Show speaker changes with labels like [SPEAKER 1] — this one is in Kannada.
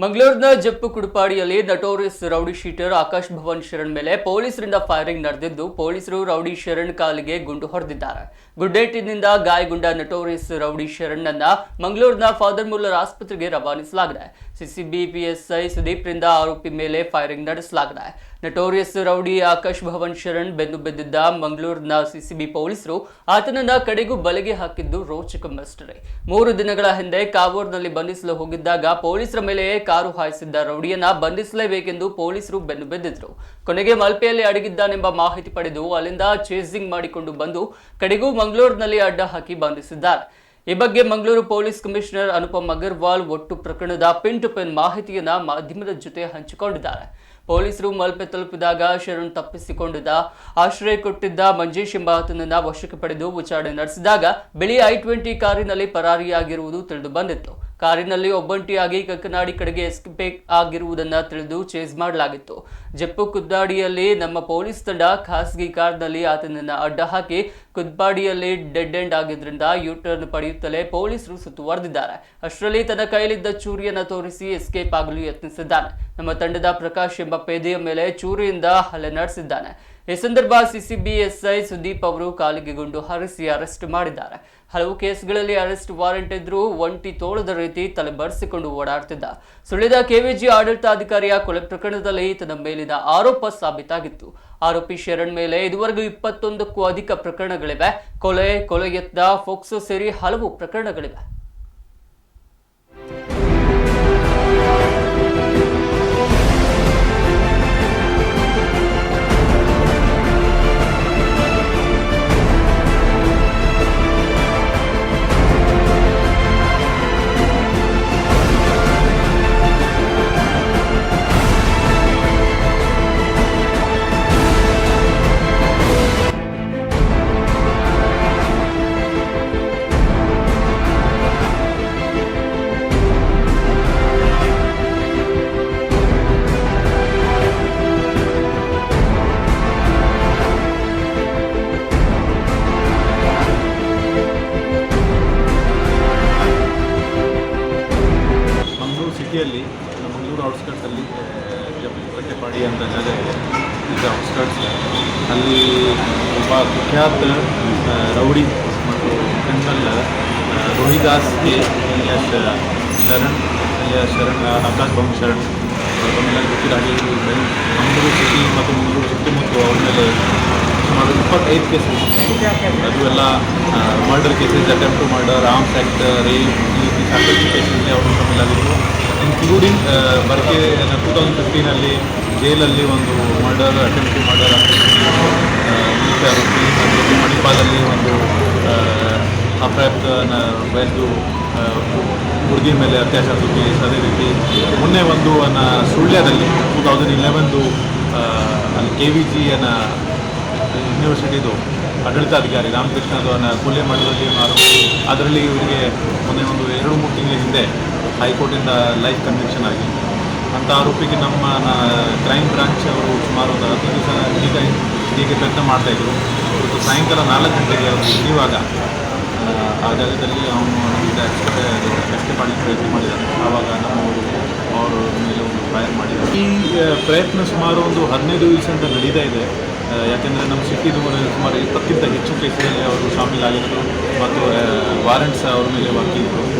[SPEAKER 1] ಮಂಗಳೂರಿನ ಜಪ್ಪು ಕುಡುಪಾಡಿಯಲ್ಲಿ notorious rowdy sheeter Akash Bhavan Sharan ಮೇಲೆ ಪೊಲೀಸರಿಂದ ಫೈರಿಂಗ್ ನಡೆದಿದ್ದು ಪೊಲೀಸರು ರೌಡಿ ಶರಣ್ ಕಾಲಿಗೆ ಗುಂಡು ಹೊಡೆದಿದ್ದಾರೆ. ಗುಡ್ಡೇಟಿನಿಂದ ಗಾಯಗೊಂಡ ನಟೋರಿಸ್ ರೌಡಿ ಶರಣ್ ಮಂಗಳೂರಿನ ಫಾದರ್ ಮುಲ್ಲರ್ ಆಸ್ಪತ್ರೆಗೆ ರವಾನಿಸಲಾಗಿದೆ. ಸಿಸಿಬಿ ಸುದೀಪ್ ರಿಂದ ಆರೋಪಿ ಮೇಲೆ ಫೈರಿಂಗ್ ನಡೆಸಲಾಗಿದೆ. ನಟೋರಿಯಸ್ ರೌಡಿ ಆಕಾಶ್ ಭವನ್ ಶರಣ್ ಬೆನ್ನು ಬಿದ್ದಿದ್ದ ಮಂಗಳೂರಿನ ಸಿಸಿಬಿ ಪೊಲೀಸರು ಆತನನ್ನ ಕಡೆಗೂ ಬಲೆಗೆ ಹಾಕಿದ್ದು ರೋಚಕ ಮಸ್ಟರಿ ಮೂರು ದಿನಗಳ ಹಿಂದೆ ಕಾವೂರ್ನಲ್ಲಿ ಬಂಧಿಸಲು ಹೋಗಿದ್ದಾಗ ಪೊಲೀಸರ ಮೇಲೆ ಕಾರು ಹಾಯಿಸಿದ್ದ ರೌಡಿಯನ್ನ ಬಂಧಿಸಲೇಬೇಕೆಂದು ಪೊಲೀಸರು ಬೆನ್ನು ಬಿದ್ದಿದ್ರು. ಕೊನೆಗೆ ಮಲ್ಪೆಯಲ್ಲಿ ಅಡಗಿದ್ದಾನೆಂಬ ಮಾಹಿತಿ ಪಡೆದು ಅಲ್ಲಿಂದ ಚೇಸಿಂಗ್ ಮಾಡಿಕೊಂಡು ಬಂದು ಕಡೆಗೂ ಮಂಗಳೂರಿನಲ್ಲಿ ಅಡ್ಡ ಹಾಕಿ ಬಂಧಿಸಿದ್ದಾರೆ. ಈ ಬಗ್ಗೆ ಮಂಗಳೂರು ಪೊಲೀಸ್ ಕಮಿಷನರ್ ಅನುಪಮ್ ಅಗರ್ವಾಲ್ ಒಟ್ಟು ಪ್ರಕರಣದ ಪಿನ್ ಟು ಪಿನ್ ಮಾಹಿತಿಯನ್ನ ಮಾಧ್ಯಮದ ಜೊತೆ ಹಂಚಿಕೊಂಡಿದ್ದಾರೆ. ಪೊಲೀಸರು ಮಲ್ಪೆ ತಲುಪಿದಾಗ ಶರಣ್ ತಪ್ಪಿಸಿಕೊಂಡಿದ್ದ, ಆಶ್ರಯ ಕೊಟ್ಟಿದ್ದ ಮಂಜೇಶ್ ಎಂಬ ಆತನನ್ನ ವಶಕ್ಕೆ ಪಡೆದು ವಿಚಾರಣೆ ನಡೆಸಿದಾಗ ಬಿಳಿ ಐ ಟ್ವೆಂಟಿ ಕಾರಿನಲ್ಲಿ ಪರಾರಿಯಾಗಿರುವುದು ತಿಳಿದು ಬಂದಿತ್ತು. ಕಾರಿನಲ್ಲಿ ಒಬ್ಬಂಟಿಯಾಗಿ ಕಕ್ಕನಾಡಿ ಕಡೆಗೆ ಎಸ್ಕೇಪ್ ಆಗಿರುವುದನ್ನು ತಿಳಿದು ಚೇಸ್ ಮಾಡಲಾಗಿತ್ತು. ಜಪ್ಪು ಕುದ್ದಾಡಿಯಲ್ಲಿ ನಮ್ಮ ಪೊಲೀಸ್ ತಂಡ ಖಾಸಗಿ ಕಾರ್ನಲ್ಲಿ ಆತನನ್ನು ಅಡ್ಡ ಹಾಕಿ ಕುದ್ಬಾಡಿಯಲ್ಲಿ ಡೆಡ್ ಎಂಡ್ ಆಗಿದ್ದರಿಂದ ಯೂಟರ್ನ್ ಪಡೆಯುತ್ತಲೇ ಪೊಲೀಸರು ಸುತ್ತುವರೆದಿದ್ದಾರೆ. ಅಷ್ಟರಲ್ಲಿ ತನ್ನ ಕೈಲಿದ್ದ ಚೂರಿಯನ್ನ ತೋರಿಸಿ ಎಸ್ಕೇಪ್ ಆಗಲು ಯತ್ನಿಸಿದ್ದಾನೆ. ನಮ್ಮ ತಂಡದ ಪ್ರಕಾಶ್ ಎಂಬ ಪೇದೆಯ ಮೇಲೆ ಚೂರಿಯಿಂದ ಹಲ್ಲೆ ನಡೆಸಿದ್ದಾನೆ. ಈ ಸಂದರ್ಭ ಸಿಸಿಬಿ ಎಸ್ಐ ಸುದೀಪ್ ಅವರು ಕಾಲಿಗೆ ಗುಂಡು ಹಾರಿಸಿ ಅರೆಸ್ಟ್ ಮಾಡಿದ್ದಾರೆ. ಹಲವು ಕೇಸ್ಗಳಲ್ಲಿ ಅರೆಸ್ಟ್ ವಾರೆಂಟ್ ಇದ್ರೂ ಒಂಟಿ ತೋಳದ ರೀತಿ ತಲೆ ಬರೆಸಿಕೊಂಡು ಓಡಾಡ್ತಿದ್ದ. ಸುಳ್ಳಿದ ಕೆವಿಜಿ ಆಡಳಿತಾಧಿಕಾರಿಯ ಕೊಲೆ ಪ್ರಕರಣದಲ್ಲಿ ತನ್ನ ಮೇಲಿನ ಆರೋಪ ಸಾಬೀತಾಗಿತ್ತು. ಆರೋಪಿ ಶರಣ್ ಮೇಲೆ ಇದುವರೆಗೂ ಇಪ್ಪತ್ತೊಂದಕ್ಕೂ ಅಧಿಕ ಪ್ರಕರಣಗಳಿವೆ. ಕೊಲೆ ಕೊಲೆ ಯತ್ನ ಫೋಕ್ಸೋ ಸೇರಿ ಹಲವು ಪ್ರಕರಣಗಳಿವೆ.
[SPEAKER 2] ಮಂಗಳೂರು ಸಿಟಿಯಲ್ಲಿ ಮಂಗಳೂರು ಔಟ್ಸ್ಕರ್ಟ್ಸಲ್ಲಿ ಕಟ್ಟೆಪಾಡಿ ಅಂತ ಜಾಗ ಇದೆ. ಇದು ಔಟ್ಸ್ಕರ್ಟ್ಸ್. ಅಲ್ಲಿ ಒಬ್ಬ ಕುಖ್ಯಾತ ರೌಡಿ ಮತ್ತು criminal Rohidas K S Sharan Sharana Sharan Akash bomb Sharan, ಅವ್ರನ್ನೆಲ್ಲ ಗೊತ್ತಿಲ್ಲ ಹಾಗೆ ಮಂಗಳೂರು ಸಿಟಿ ಮತ್ತು ಮಂಗಳೂರು ಸುತ್ತಮುತ್ತ ಅವ್ರ ಮೇಲೆ ಸುಮಾರು ಇಪ್ಪತ್ತೈದು ಕೇಸಸ್ ಅದು ಎಲ್ಲ murder cases, attempt murder, arms act rape ಈ ಸಾಕಷ್ಟು ಕೇಸಲ್ಲಿ ಅವರು ಇನ್ಕ್ಲೂಡಿಂಗ್ ಬರ್ಕೆ ಟೂ ತೌಸಂಡ್ ಫಿಫ್ಟೀನಲ್ಲಿ ಜೈಲಲ್ಲಿ ಒಂದು ಮರ್ಡರ್ ಅಟೆಂಪ್ಟ್ ಮರ್ಡರ್ ರೀತಿ ಮಣಿಪಾಲಲ್ಲಿ ಒಂದು ಅಪ್ರಾಪ್ತನ ಬಯದು ಹುಡುಗಿ ಮೇಲೆ ಅತ್ಯಾಚಾರ ಕೇಸ್ ಅದೇ ರೀತಿ ಮೊನ್ನೆ ಒಂದು ಅನ್ನ ಸುಳ್ಯದಲ್ಲಿ ಟೂ ತೌಸಂಡ್ ಇಲೆವೆನ್ದು ಅಲ್ಲಿ ಕೆ ವಿ ಜಿ ಅನ್ನ ಯೂನಿವರ್ಸಿಟಿದು ಆಡಳಿತಾಧಿಕಾರಿ ರಾಮಕೃಷ್ಣ ಅದನ್ನು ಕೊಲೆ ಮಾಡಿದಲ್ಲಿ ಅದರಲ್ಲಿ ಇವರಿಗೆ ಮೊನ್ನೆ ಒಂದು ಎರಡು ಮೂರು ತಿಂಗಳ ಹಿಂದೆ ಹೈಕೋರ್ಟಿಂದ ಲೈಫ್ ಕನ್ವಿಕ್ಷನ್ ಆಗಿ ಅಂಥ ಆರೋಪಿಗೆ ನಮ್ಮ ಕ್ರೈಮ್ ಬ್ರಾಂಚ್ ಅವರು ಸುಮಾರು ಒಂದು ಹತ್ತು ದಿವಸ ಈಗ ಹೀಗೆ ಪ್ರಯತ್ನ ಮಾಡ್ತಾಯಿದ್ರು ಇವತ್ತು ಸಾಯಂಕಾಲ ನಾಲ್ಕು ಗಂಟೆಗೆ ಅವರು ಇಳಿಯುವಾಗ ಆ, ಜಾಗದಲ್ಲಿ ಅವನು ನಮ್ಮಿಂದ ಎಕ್ಸ್ಪರ್ಟ್ ಎಸ್ಕೇಪ್ ಮಾಡಲಿಕ್ಕೆ ಪ್ರಯತ್ನ ಮಾಡಿದ್ದಾರೆ ಆವಾಗ ನಾವು ಅವರು ಮೇಲೆ ಒಂದು ಫೈರ್ ಮಾಡಿದ್ದಾರೆ ಈ ಪ್ರಯತ್ನ ಸುಮಾರು ಒಂದು ಹದಿನೈದು ದಿವಸದಿಂದ ನಡೀತಾ ಇದೆ. ಯಾಕೆಂದರೆ ನಮ್ಮ ಸಿಟಿದು ಸುಮಾರು ಇಪ್ಪತ್ತಕ್ಕಿಂತ ಹೆಚ್ಚು ಕೇಸಲ್ಲಿ ಅವರು ಶಾಮೀಲಾಗಿದ್ದರು ಮತ್ತು ವಾರೆಂಟ್ಸ್ ಅವ್ರ ಮೇಲೆ ಹಾಕಿದ್ರು